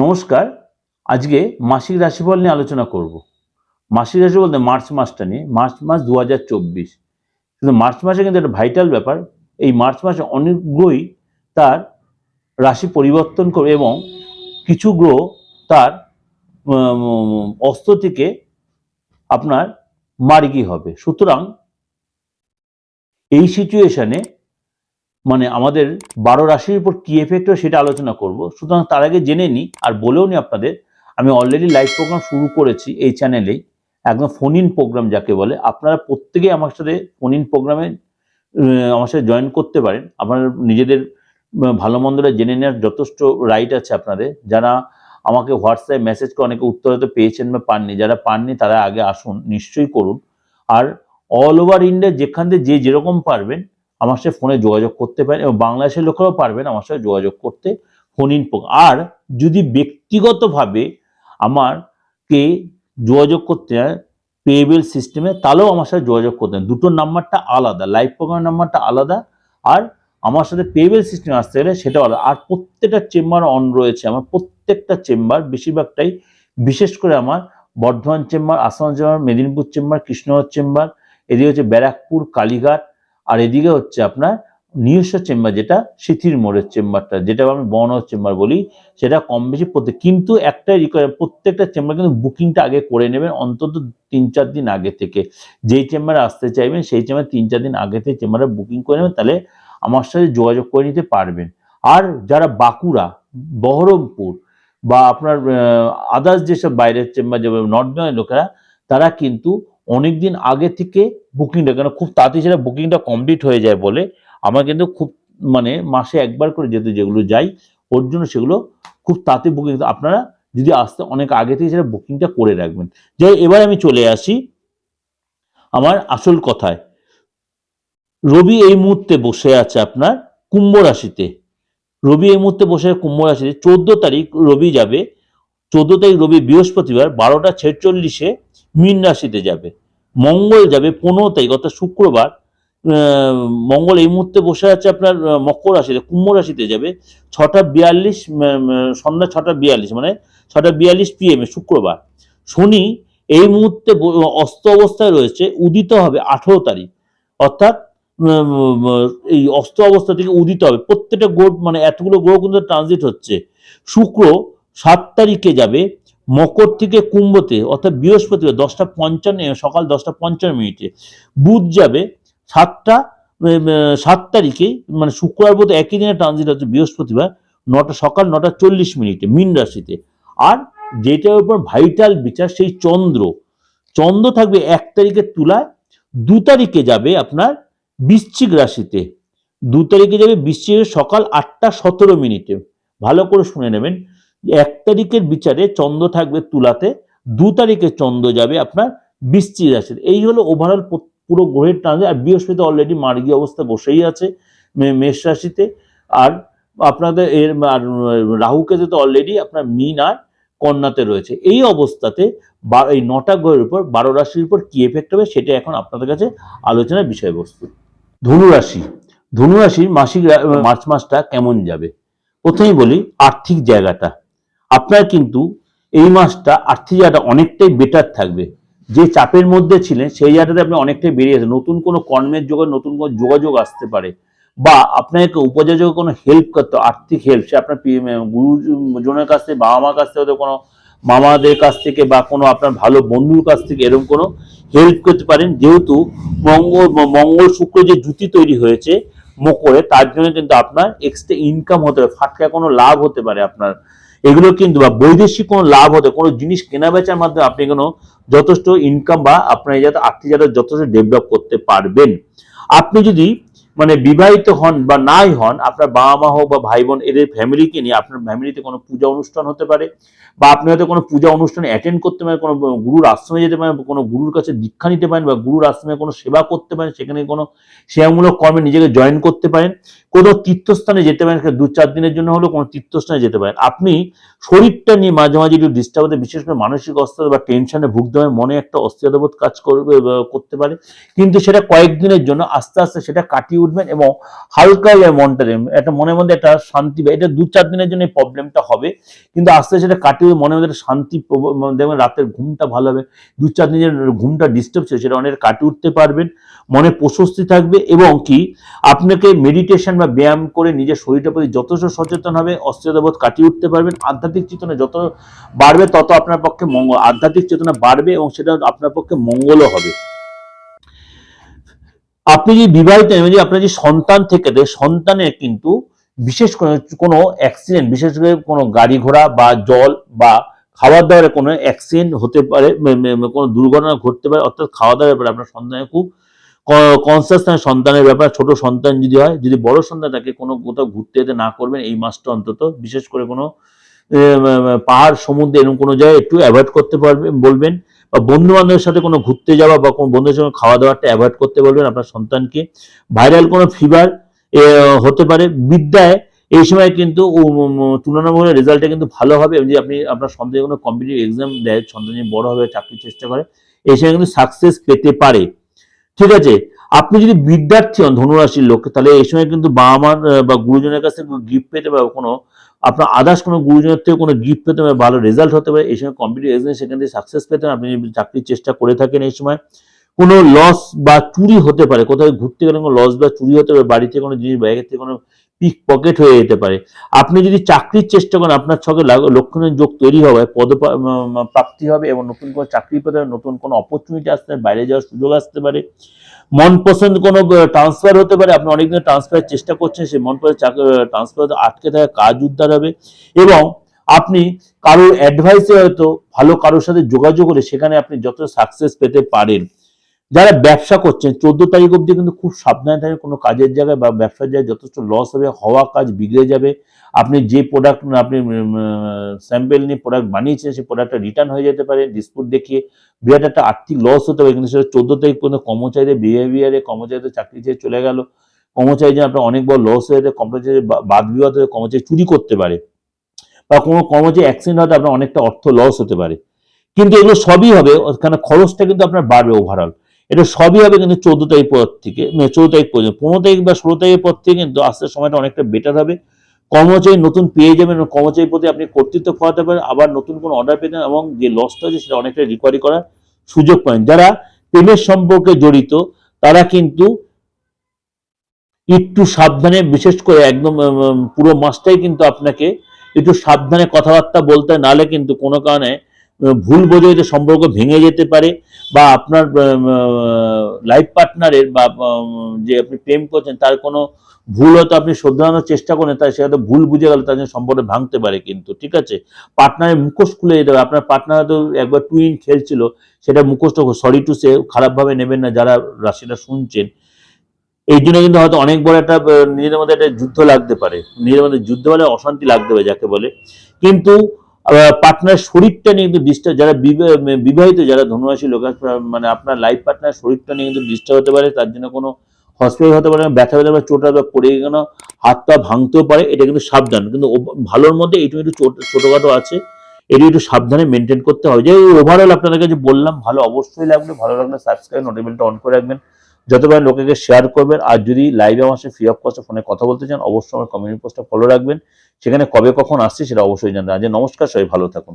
নমস্কার আজকে মাসিক রাশিফল নিয়ে আলোচনা করব। মাসিক রাশি বলতে মার্চ মাসটা নিয়ে মার্চ মাস দু হাজার চব্বিশ। কিন্তু মার্চ মাসে কিন্তু একটা ভাইটাল ব্যাপার এই মার্চ মাসে অনেক গ্রহই তার রাশি পরিবর্তন করবে এবং কিছু গ্রহ তার উম, অস্ত থেকে আপনার মার্গি হবে। সুতরাং এই সিচুয়েশনে মানে আমাদের বারো রাশির উপর কি এফেক্ট হয় সেটা আলোচনা করব। সুতরাং তার আগে জেনে নিই, আর বলেও নি আপনাদের, আমি অলরেডি লাইভ প্রোগ্রাম শুরু করেছি এই চ্যানেলেই একদম ফোন ইন প্রোগ্রাম যাকে বলে। আপনারা প্রত্যেকেই আমার সাথে ফোন ইন প্রোগ্রামে আমার সাথে জয়েন করতে পারেন। আপনারা নিজেদের ভালো মন্দটা জেনে নেওয়ার যথেষ্ট রাইট আছে আপনাদের। যারা আমাকে হোয়াটসঅ্যাপ মেসেজ করে, অনেকে উত্তর হয়তো পেয়েছেন বা পাননি। যারা পাননি, তারা আগে আসুন, নিশ্চয়ই করুন। আর অল ওভার ইন্ডিয়া যেখান থেকে যে যেরকম পারবেন আমার সাথে ফোনে যোগাযোগ করতে পারেন এবং বাংলাদেশের লোকেরাও পারবেন আমার সাথে যোগাযোগ করতে ফোন ইন আর যদি ব্যক্তিগতভাবে আমারকে যোগাযোগ করতে হয় পেয়েবেল সিস্টেমে তাহলেও আমার সাথে যোগাযোগ করতে হয়। দুটোর নাম্বারটা আলাদা লাইভ প্রোগ্রাম নাম্বারটা আলাদা আর আমার সাথে পেয়েবেল সিস্টেমে আসতে গেলে সেটাও আলাদা। আর প্রত্যেকটা চেম্বার অন রয়েছে, আমার প্রত্যেকটা চেম্বার বেশিরভাগটাই বিশেষ করে আমার Bardhaman chamber Assam chamber Medinipur chamber Krishnanagar chamber এদিকে হচ্ছে ব্যারাকপুর, কালীঘাট আর এদিকে হচ্ছে আপনার নিজস্ব চেম্বার যেটা, সিথির মোড়ের চেম্বারটা যেটা আমি বর্ণর চেম্বার বলি, সেটা কম বেশি প্রত্যেক, কিন্তু একটাই রিকোয়ার প্রত্যেকটা চেম্বার কিন্তু বুকিংটা আগে করে নেবেন অন্তত তিন চার দিন আগে থেকে। যেই চেম্বারে আসতে চাইবেন, সেই চেম্বার তিন চার দিন আগে থেকে চেম্বারে বুকিং করে নেবেন, তাহলে আমার সাথে যোগাযোগ করে নিতে পারবেন। আর যারা বাঁকুড়া, বহরমপুর বা আপনার আদার্স যেসব বাইরের চেম্বার যেমন নর্থ লোকেরা, তারা কিন্তু অনেক দিন আগে থেকে বুকিংটা কেন খুব তাড়াতাড়ি সেটা বুকিংটা কমপ্লিট হয়ে যায় বলে আমার কিন্তু খুব মানে মাসে একবার করে যেতে যেগুলো যাই, ওর জন্য সেগুলো খুব তাড়াতাড়ি বুকিং আপনারা যদি আসতে অনেক আগে থেকে সেটা বুকিংটা করে রাখবেন। যাই এবার আমি চলে আসি আমার আসল কথায়। রবি এই মুহূর্তে বসে আছে আপনার কুম্ভ রাশিতে। রবি এই মুহূর্তে বসে আছে কুম্ভ রাশিতে। চোদ্দ তারিখ রবি যাবে। চোদ্দ তারিখ রবি বৃহস্পতিবার, বারোটা ছেচল্লিশে মীন রাশিতে যাবে। মঙ্গল যাবে পনেরো তারিখ, অর্থাৎ শুক্রবার মঙ্গল এই মুহূর্তে বসে আছে আপনার মকর রাশিতে, কুম্ভ রাশিতে যাবে। ছটা বিয়াল্লিশ সন্ধ্যা ছটা বিয়াল্লিশ মানে ছটা বিয়াল্লিশ পিএম শুক্রবার। শনি এই মুহূর্তে অস্ত অবস্থায় রয়েছে, উদিত হবে আঠেরো তারিখ। অর্থাৎ এই অস্ত অবস্থা থেকে উদিত হবে। প্রত্যেকটা গ্রহ মানে এতগুলো গ্রহ কিন্তু ট্রানজিট হচ্ছে। শুক্র সাত তারিখে যাবে মকর থেকে কুম্ভতে, অর্থাৎ বৃহস্পতিবার দশটা পঞ্চান্ন, সকাল দশটা পঞ্চান্ন মিনিটে। বুধ যাবে সাতটা সাত তারিখে মানে শুক্রবার, বোধ একই দিনে ট্রানজিট হচ্ছে বৃহস্পতিবার, নটা, সকাল নটা চল্লিশ মিনিটে, মিন রাশিতে। আর যেটার উপর ভাইটাল বিচার, সেই চন্দ্র। চন্দ্র থাকবে এক তারিখে তুলায়, দু তারিখে যাবে আপনার বৃশ্চিক রাশিতে। দু তারিখে যাবে বৃশ্চিকের সকাল আটটা সতেরো মিনিটে। ভালো করে শুনে নেবেন। এক তারিখের বিচারে চন্দ্র থাকবে তুলাতে, দু তারিখে চন্দ্র যাবে আপনার বৃশ্চিক রাশিতে এই হলো ওভারঅল পুরো গ্রহের ট্রানজিট আর বৃহস্পতি অলরেডি মার্গী অবস্থা বসেই আছে মেষ রাশিতে। আর আপনাদের এর আর রাহুকেতু তো অলরেডি আপনার মিন আর কন্যাতে রয়েছে। এই অবস্থাতে এই নটা গ্রহের উপর, বারো রাশির উপর কি এফেক্ট হবে সেটা এখন আপনাদের কাছে আলোচনার বিষয়বস্তু। ধনুরাশি। ধনুরাশির মাসিক মার্চ মাসটা কেমন যাবে? প্রথমেই বলি, আর্থিক জায়গাটা। আপনার কিন্তু এই মাসটা আর্থিক জায়গাটা অনেকটাই বেটার থাকবে। যে চাপের মধ্যে ছিলেন, সেই জায়গাটাতে আপনি অনেকটাই বেরিয়ে আসেন নতুন কোনো কর্মের যোগে, নতুন কোনো যোগাযোগ আসতে পারে বা আপনাকে উপযোজক কোনো হেল্প করতে, আর্থিক হেল্প সে আপনার গুরুজনের কাছ থেকে বাবা মার কাছ থেকে, হয়তো কোনো মামাদের কাছ থেকে বা কোনো আপনার ভালো বন্ধুর কাছ থেকে এরকম কোনো হেল্প করতে পারেন। যেহেতু মঙ্গল মঙ্গল শুক্র যে জুতি তৈরি হয়েছে মকরে, তার জন্য কিন্তু আপনার এক্সট্রা ইনকাম হতে পারে। ফাটকা কোনো লাভ হতে পারে আপনার। এগুলো কিন্তু বা বৈদেশিক কোনো লাভ হতে, কোনো জিনিস কেনা বেচার মাধ্যমে আপনি কোনো যথেষ্ট ইনকাম বা আপনার যাতে আর্থিক যাতে যথেষ্ট ডেভেলপ করতে পারবেন। আপনি যদি মানে বিবাহিত হন বা নাই হন, আপনার বাবা মা হোক বা ভাই বোন এদের ফ্যামিলিকে নিয়ে আপনার ফ্যামিলিতে কোনো পূজা অনুষ্ঠান হতে পারে বা আপনি হয়তো কোনো পূজা অনুষ্ঠানে অ্যাটেন্ড করতে পারেন, কোনো গুরুর আশ্রমে যেতে পারেন, কোনো গুরুর কাছে দীক্ষা নিতে পারেন বা গুরুর আশ্রমে কোনো সেবা করতে পারেন, সেখানে কোনো সেবামূলক কর্মে নিজেকে জয়েন করতে পারেন। কোনো তীর্থস্থানে যেতে পারেন দু চার দিনের জন্য হলেও কোনো তীর্থস্থানে যেতে পারেন। আপনি শরীরটা নিয়ে মাঝে মাঝে একটু ডিস্টার্ব হতে, বিশেষ করে মানসিক অস্থিরতা বা টেনশনে ভুগতে হয়, মনে একটা অস্থিরতাবোধ কাজ করবে করতে পারে। কিন্তু সেটা কয়েকদিনের জন্য আস্তে আস্তে সেটা কাটিয়ে উঠবেন এবং হালকা হয়ে মনটা একটা মনের মধ্যে একটা শান্তি বা এটা দু চার দিনের জন্য এই প্রবলেমটা হবে। কিন্তু আস্তে আস্তে সেটা কাটিয়ে মনের মধ্যে একটা শান্তি দেখবেন রাতের ঘুমটা ভালো হবে। দু চার দিনের ঘুমটা ডিস্টার্ব ছিল, সেটা অনেক কাটিয়ে উঠতে পারবেন। মনে প্রশস্তি থাকবে এবং কি আপনাকে মেডিটেশন বা ব্যায়াম করে নিজের শরীরটার প্রতি যথেষ্ট সচেতন হবে, অস্থিরতাবোধ কাটিয়ে উঠতে পারবেন, আধ্যাত্মিক চেতনা যত বাড়বে তত আপনার পক্ষে মঙ্গল, আধ্যাত্মিক চেতনা বাড়বে এবং সেটা আপনার পক্ষে মঙ্গলও হবে। আপনি যদি বিবাহিত এবং যদি আপনার যে সন্তান থেকে সন্তানের কিন্তু বিশেষ করে কোনো অ্যাক্সিডেন্ট বিশেষ করে কোনো গাড়ি ঘোড়া বা জল বা খাবার দাবারে কোনো অ্যাক্সিডেন্ট হতে পারে কোনো দুর্ঘটনা ঘটতে পারে, অর্থাৎ খাওয়া দাওয়ার ব্যাপারে আপনার সন্তানের খুব কনসিয়াস থাকে সন্তানের ব্যাপার, ছোট সন্তান যদি হয়, যদি বড় সন্তান থাকে, কোনো কোথাও ঘুরতে যেতে না করবেন, এই মাসটা অন্তত, বিশেষ করে কোনো পাহাড়, সমুদ্রে, এরকম কোনো জায়গায় একটু অ্যাভয়েড করতে পারবেন, বলবেন, বা বন্ধু বান্ধবের সাথে কোনো ঘুরতে যাওয়া বা কোনো বন্ধুদের সঙ্গে খাওয়া দাওয়াটা অ্যাভয়েড করতে বলবেন আপনার সন্তানকে। ভাইরাল কোনো ফিভার হতে পারে, বিদ্যায়, এই সময় কিন্তু তুলনামূলক রেজাল্টটা কিন্তু ভালো হবে, যদি আপনি, আপনার সন্তানের কোনো কম্পিটিভ এক্সাম দেয়, সন্তান বড় হবে, চাকরির চেষ্টা করে, এই সময় কিন্তু সাকসেস পেতে পারে। ঠিক আছে আপনি যদি বিদ্যার্থী হন, ধনুরাশির লোক তাহলে এই সময় কিন্তু বাবা মার বা গুরুজনের কাছে গিফট পেতে পারে কোনো আপনার আদার্স কোনো গুরুজনের থেকে কোনো গিফট পেতে পারে ভালো রেজাল্ট হতে পারে, এই সময় কম্পিটিভ এক্সাম সেখান থেকে সাকসেস পেতে। আপনি চাকরির চেষ্টা করে থাকেন এই সময় কোনো লস বা চুরি হতে পারে। কোথাও ঘুরতে গেলে কোনো লস বা চুরি হতে পারে বাড়িতে কোনো জিনিস ব্যাগের থেকে কোনো পিক পকেট হয়ে যেতে পারে। আপনি যদি চাকরির চেষ্টা করেন আপনার ছকে লক্ষণের যোগ তৈরি হবে পদ প্রাপ্তি হবে এবং নতুন কোনো চাকরি পেতে পারে, নতুন কোনো অপরচুনিটি আসতে পারে বাইরে যাওয়ার সুযোগ আসতে পারে। মন পছন্দ কোনো ট্রান্সফার হতে পারে আপনি অনেক অনেকদিন ট্রান্সফারের চেষ্টা করছেন সেই মন পছন্দ ট্রান্সফার আটকে থাকা কাজ উদ্ধার হবে এবং আপনি কারোর অ্যাডভাইসে হয়তো ভালো কারোর সাথে যোগাযোগ করে সেখানে আপনি যত সাকসেস পেতে পারেন। যারা ব্যবসা করছেন, চোদ্দ তারিখ অবধি কিন্তু খুব সাবধানে থাকে কোনো কাজের জায়গায় বা ব্যবসার জায়গায় যথেষ্ট লস হবে, হওয়া কাজ বিগড়ে যাবে। আপনি যে প্রোডাক্ট আপনি স্যাম্পেল নিয়ে প্রোডাক্ট বানিয়েছেন, সেই প্রোডাক্টটা রিটার্ন হয়ে যেতে পারে। ডিসপুট দেখিয়ে বিরাট একটা আর্থিক লস হতে পারে, কিন্তু সেটা চোদ্দ তারিখ পর্যন্ত কর্মচারীদের বিহেভিয়ারে কর্মচারীদের চাকরি ছেড়ে চলে গেল। কর্মচারী যে আপনার অনেক বড় লস হয়ে যায় কর্মচারী বাদ বিবাদ হয়ে কর্মচারী চুরি করতে পারে। বা কোনো কর্মচারী অ্যাক্সিডেন্ট হতে আপনার অনেকটা অর্থ লস হতে পারে। কিন্তু এগুলো সবই হবে, ওখানে খরচটা কিন্তু আপনার বাড়বে ওভারঅল এটা সবই হবে কিন্তু চোদ্দ তারিখ পর থেকে চৌদ্দ তারিখ পর্যন্ত, পনেরো তারিখ বা ষোলো তারিখের পর থেকে কিন্তু আস্তে সময়টা অনেকটা বেটার হবে। কর্মচারী নতুন পেয়ে যাবেন কর্মচারীর প্রতি আপনি কর্তৃত্ব ফলাতে পারেন, আবার নতুন কোনো অর্ডার পেতেন এবং যে লসটা আছে সেটা অনেকটা রিকভারি করার সুযোগ পান যারা প্রেমের সম্পর্কে জড়িত, তারা কিন্তু একটু সাবধানে, বিশেষ করে একদম পুরো মাসটাই কিন্তু আপনাকে একটু সাবধানে কথাবার্তা বলতে নাহলে কিন্তু কোনো কারণে ভুল বোঝে বোঝাইতে সম্পর্ক ভেঙে যেতে পারে বা আপনার লাইফ পার্টনারের বা যে আপনি প্রেম করছেন, তার কোনো ভুল হয়তো আপনি শোধরানোর চেষ্টা করেন, তাই সে হয়তো ভুল বুঝে গেল, তার জন্য সম্পর্ক ভাঙতে পারে কিন্তু, ঠিক আছে? পার্টনারের মুখোশ খুলে যেতে হবে। আপনার পার্টনার হয়তো একবার টুইন খেলছিল, সেটা মুখোশটা সরি টু সে খারাপভাবে নেবেন না, যারা রাশিটা শুনছেন। এই জন্য কিন্তু হয়তো অনেক বড় একটা নিজেদের মধ্যে একটা যুদ্ধ লাগতে পারে। নিজেদের মধ্যে যুদ্ধ বলে অশান্তি লাগতে পারে, যাকে বলে। কিন্তু পার্টনার শরীরটা নিয়ে কিন্তু ডিস্টার্ব যারা বিবা- বিবাহিত, যারা ধনুরাশি লোক মানে আপনার লাইফ পার্টনার শরীরটা নিয়ে কিন্তু ডিস্টার্ব হতে পারে, তার জন্য কোনো হসপিটাল হতে পারে ব্যথা ব্যথা বা চোট বা পড়ে গেল হাত পা ভাঙতেও পারে, এটা কিন্তু সাবধান। কিন্তু ভালোর মধ্যে এইটু একটু ছোট ছোটখাটো আছে এটি একটু সাবধানে মেনটেন করতে হবে। যে ওভারঅল আপনাদের কাছে বললাম, ভালো অবশ্যই লাগবে, ভালো লাগলে সাবস্ক্রাইব নোটিফিকেশনটা অন করে রাখবেন। যত পারেন লোকেকে শেয়ার করবেন, আর যদি লাইভে আমার সাথে ফ্রি অফ কস্টে ফোনে কথা বলতে চান, অবশ্যই আমার কমিউনিটি পোস্টটা ফলো রাখবেন। সেখানে কবে কখন আসছি সেটা অবশ্যই জানতে আজ নমস্কার, সবাই ভালো থাকুন।